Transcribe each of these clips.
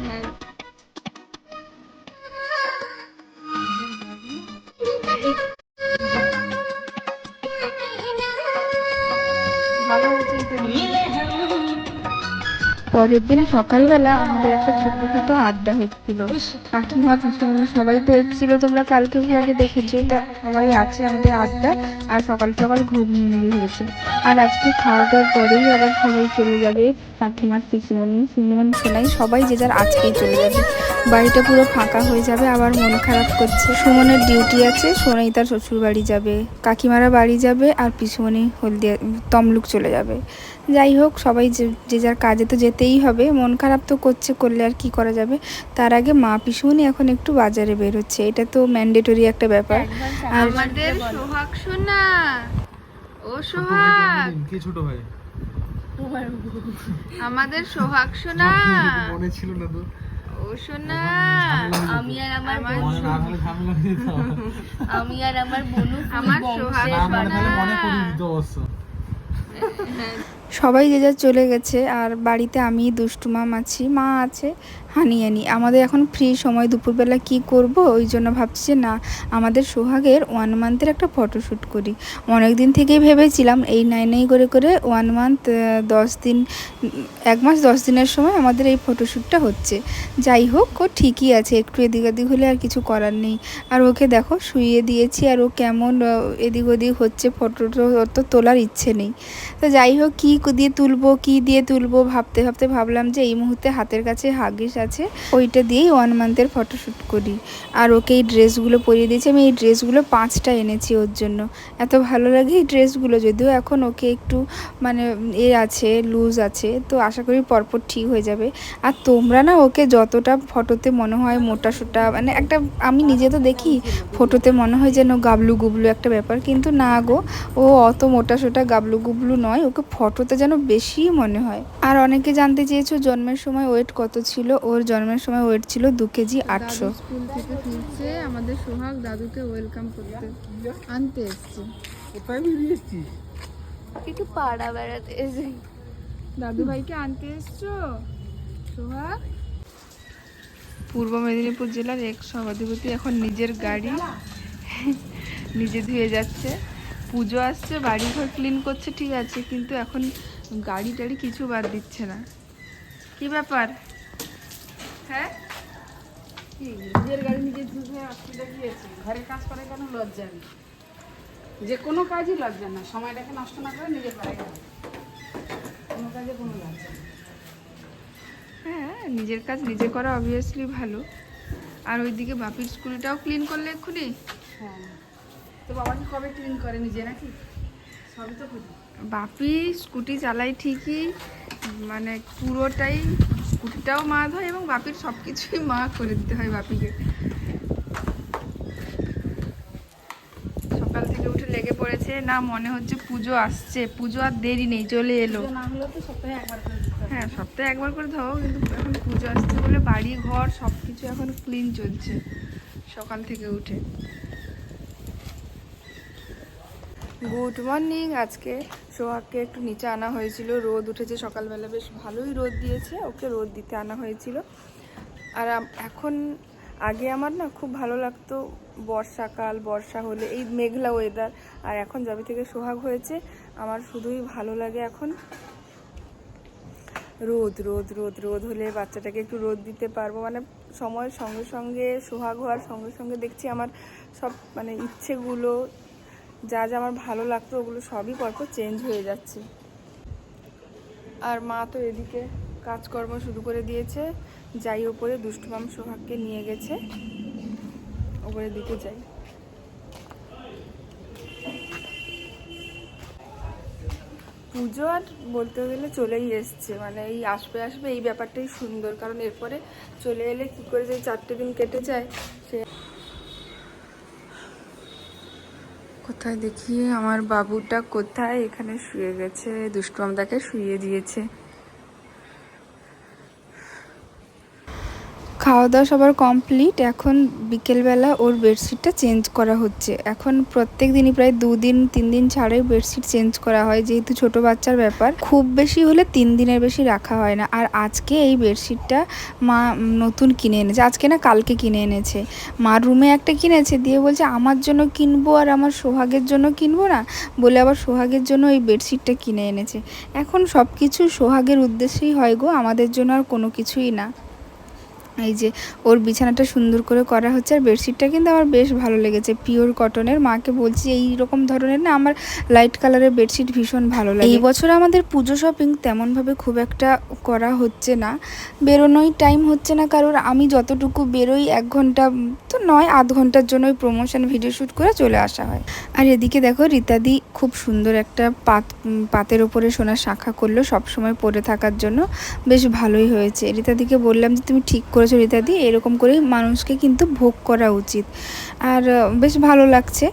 ভালো পরের দিন সকালবেলা আমাদের একটা ছোট আড্ডা হচ্ছিল। কাকিমা কাকিমা সবাই তো এসেছিল তোমরা কালকে আগে দেখেছি সবাই আছে আমাদের আড্ডা, আর সকাল সকাল ঘুম হয়েছে। আর আজকে খাওয়া দাওয়ার পরেই আবার সবাই চলে যাবে কাকিমার পিসিমণি সিনেমন শোনাই সবাই যে যার আজকেই চলে যাবে। বাড়িটা পুরো ফাঁকা হয়ে যাবে আবার মন খারাপ করছে। সুমনের ডিউটি আছে সোনাই তার শ্বশুর বাড়ি যাবে। কাকিমারা বাড়ি যাবে আর পিসুমণি হলদিয়া তমলুক চলে যাবে। যাই হোক সবাই যে যে যার কাজে তো যেতেই হবে। মন খারাপ তো করছে করলে আর কি করা যাবে? তার আগে মা পিসুমণি এখন একটু বাজারে বেরোচ্ছে। এটা তো ম্যান্ডেটরি একটা ব্যাপার। আর আমাদের সোহাগ সোনা। ও সোহাগ। কি ছোট ভাই? আমাদের সোহাগ সোনা। মনে ছিল না তো। ও সোনা আমি আর আমার আমি আর আমার বনু আমার সোহাগ। না সবাই যে যার চলে গেছে, আর বাড়িতে আমি দুষ্টু মাম আছি, মা আছে, হানি আনি। আমাদের এখন ফ্রি সময়, দুপুরবেলা কি করব? ওই জন্য ভাবছি যে না, আমাদের সোহাগের ওয়ান মান্থের একটা ফটোশ্যুট করি। অনেক দিন থেকেই ভেবেছিলাম এই নাই নাই করে করে ওয়ান মান্থ দশ দিন, এক মাস দশ দিনের সময় আমাদের এই ফটোশ্যুটটা হচ্ছে। যাই হোক, ও ঠিকই আছে, একটু এদিক ওদিক হলে আর কিছু করার নেই। আর ওকে দেখো, শুইয়ে দিয়েছি, আর ও কেমন এদিক ওদিক হচ্ছে ওর তো তোলার ইচ্ছে নেই। তো যাই হোক, কী দিয়ে তুলবো, কী দিয়ে তুলবো ভাবতে ভাবতে ভাবলাম যে এই মুহূর্তে হাতের কাছে হাগিস আছে। ওইটা দিয়েই ওয়ান মান্থের ফটোশ্যুট করি। আর ওকে এই ড্রেসগুলো পরিয়ে দিয়েছি। আমি এই ড্রেসগুলো পাঁচটা এনেছি ওর জন্য। এত ভালো লাগে এই ড্রেসগুলো। যদিও এখন ওকে একটু মানে এ আছে লুজ আছে, তো আশা করি পরপর ঠিক হয়ে যাবে। আর তোমরা না ওকে যতটা ফটোতে মনে হয় মোটা সোটা মানে একটা আমি নিজে তো দেখি ফটোতে মনে হয় যেন গাবলু গুবলু একটা ব্যাপার। কিন্তু না গো, ও অত মোটা সোটা গাবলু গুবলু নয়। ওকে ফটোতে যেন বেশি মনে হয়। আর অনেকে জানতে চেয়েছো জন্মের সময় ওয়েট কত ছিল? ওর জন্মের সময় ওয়েট ছিল দু কেজি আটশো। স্কুল থেকে ফিরছে আমাদের সোহাগ দাদুকে ওয়েলকাম করতে আনতে এসছে। কোথায় বেরিয়ে এসছিস? একটু পাড়া বেড়াতে এসে দাদু ভাইকে আনতে এসছো? সোহাগ? পূর্ব মেদিনীপুর জেলার এক সভাধিপতি এখন নিজের গাড়ি নিজে ধুয়ে যাচ্ছে। পুজো আসছে বাড়ি ঘর ক্লিন করছে ঠিক আছে কিন্তু এখন গাড়ি টাড়ি কিছু বাদ দিচ্ছে না। কি ব্যাপার? হ্যাঁ? নিজের গাড়ি নিজে ধুতে অসুবিধা কি আছে ঘরের কাজ করে কেন লজ্জা নেই? যে কোনো কাজই লজ্জা না সময়টাকে নষ্ট না করে নিজের পায়ে কোনো কাজে কোনো লজ্জা নেই। হ্যাঁ নিজের কাজ নিজে করা অবভিয়াসলি ভালো। আর ওইদিকে বাপির স্কুলটাও ক্লিন করলে এক্ষুনি? হ্যাঁ। তো বাবাকে কবে ক্লিন করে নিজে নাকি? সবই তো করি বাপি স্কুটি চালাই ঠিকই মানে পুরোটাই স্কুটিটাও মা ধয় এবং বাপির সব কিছুই মা করে দিতে হয় বাপিকে। সকাল থেকে উঠে লেগে পড়েছে না মনে হচ্ছে পুজো আসছে পুজো আর দেরি নেই চলে এলো। হ্যাঁ সপ্তাহে একবার করে ধরো কিন্তু এখন পুজো আসছে বলে বাড়ি ঘর সব কিছু এখন ক্লিন চলছে সকাল থেকে উঠে। গুড মর্নিং আজকে সোহাগকে একটু নিচে আনা হয়েছিল। রোদ উঠেছে সকালবেলা, বেশ ভালোই রোদ দিয়েছে। ওকে রোদ দিতে আনা হয়েছিল। আর এখন আগে আমার না খুব ভালো লাগতো বর্ষাকাল, বর্ষা হলে এই মেঘলা ওয়েদার আর এখন যবে থেকে সোহাগ হয়েছে, আমার শুধুই ভালো লাগে এখন রোদ রোদ রোদ রোদ হলে বাচ্চাটাকে একটু রোদ দিতে পারব। মানে সময়ের সঙ্গে সঙ্গে সোহাগ হওয়ার সঙ্গে সঙ্গে দেখছি আমার সব মানে ইচ্ছেগুলো যা যা আমার ভালো লাগতো ওগুলো সবই পরপর চেঞ্জ হয়ে যাচ্ছে। আর মা তো এদিকে কাজকর্ম শুরু করে দিয়েছে, যাই ওপরে দুষ্টুমাম সোহাগকে নিয়ে গেছে, ওপরের দিকে যাই। পুজো আর বলতে গেলে চলেই এসছে মানে এই আসবে আসবে এই ব্যাপারটাই সুন্দর, কারণ এরপরে চলে এলে কি করে যে চারটে দিন কেটে যায়, সে কোথায় দেখি? আমার বাবুটা কোথায়? এখানে শুয়ে গেছে দুষ্টু আমদাকে শুয়ে দিয়েছে। খাওয়া দাওয়া সবার কমপ্লিট এখন বিকেলবেলা ওর বেডশিটটা চেঞ্জ করা হচ্ছে। এখন প্রত্যেক দিনই প্রায় দুদিন তিন দিন ছাড়াই বেডশিট চেঞ্জ করা হয়। যেহেতু ছোট বাচ্চার ব্যাপার, খুব বেশি হলে তিন দিনের বেশি রাখা হয় না। আর আজকে এই বেডশিটটা মা নতুন কিনে এনেছে। আজকে না কালকে কিনে এনেছে। মার রুমে একটা কিনেছে, দিয়ে বলছে, আমার জন্য কিনবো আর আমার সোহাগের জন্য কিনবো না? বলে আবার সোহাগের জন্য এই বেডশিটটা কিনে এনেছে। এখন সব কিছু সোহাগের উদ্দেশ্যেই হয় গো। আমাদের জন্য আর কোনো কিছুই না। এই যে ওর বিছানাটা সুন্দর করে করা হচ্ছে আর বেডশিটটা কিন্তু আমার বেশ ভালো লেগেছে পিওর কটনের মাকে বলছি এই রকম ধরনের না আমার লাইট কালারের বেডশিট ভীষণ ভালো লাগে। এই বছর আমাদের পুজো শপিং তেমনভাবে খুব একটা করা হচ্ছে না বেরোনোই টাইম হচ্ছে না কারণ আমি যতটুকু বেরোই এক ঘণ্টা তো নয় আধ ঘণ্টার জন্য ওই প্রমোশন ভিডিও শ্যুট করে চলে আসা হয়। আর এদিকে দেখো রীতাদি খুব সুন্দর একটা পাত পাতের ওপরে সোনার শাখা করল সবসময় পরে থাকার জন্য বেশ ভালোই হয়েছে। রীতাদিকে বললাম যে তুমি ঠিক করেছ রীতাদি এরকম করেই মানুষকে কিন্তু ভোগ করা উচিত। আর বেশ ভালো লাগছে।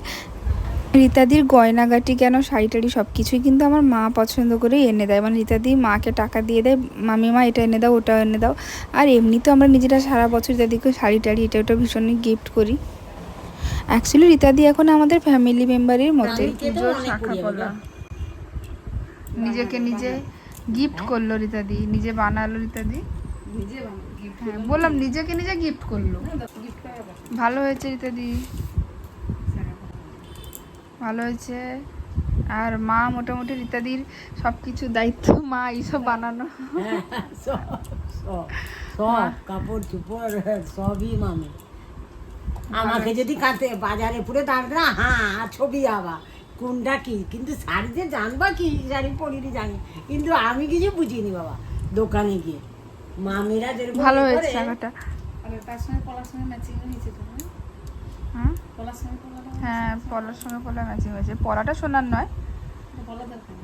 রীতাদির গয়নাগাটি কেন শাড়ি টাড়ি সব কিছুই কিন্তু আমার মা পছন্দ করে এনে দেয়। মানে রীতাদি মাকে টাকা দিয়ে দেয় মামিমা এটা এনে দাও ওটা এনে দাও। আর এমনি তো আমরা নিজেরা সারা বছর রীতাদিকে শাড়ি টাড়ি এটা ওটা ভীষণই গিফট করি। অ্যাকচুয়ালি রীতাদি এখন আমাদের ফ্যামিলি মেম্বারের শাখা নিজেকে নিজে গিফট করল রীতাদি নিজে বানালো রীতাদি। নিজে gift হ্যাঁ বললাম নিজেকে নিজে গিফট করল। ভালো হয়েছে রীতাদি ভালো হয়েছে। আর মা মোটামুটি ইত্যাদির সব কিছু দায়িত্ব মা এইসব বানানো। সব সব কাপড় চুপড় সবই মামি আমাকে যদি কাতে বাজারে পুরে দাঁড়াতে না হ্যাঁ ছবি আবার কোনটা কি? কিন্তু শাড়িতে জানবা কি? শাড়ি পরিনি জানি। কিন্তু আমি কিছু বুঝিনি বাবা দোকানে গিয়ে। মামিরা যেরকম ভালো হয়েছে শাখাটা আর তার সঙ্গে ম্যাচিং হয়েছে তো হ্যাঁ? হ্যাঁ পলার সঙ্গে পলাটা হ্যাঁ পলার সঙ্গে পলা ম্যাচিং হয়েছে। পড়াটা শোনার নয়। বলা দরকার নেই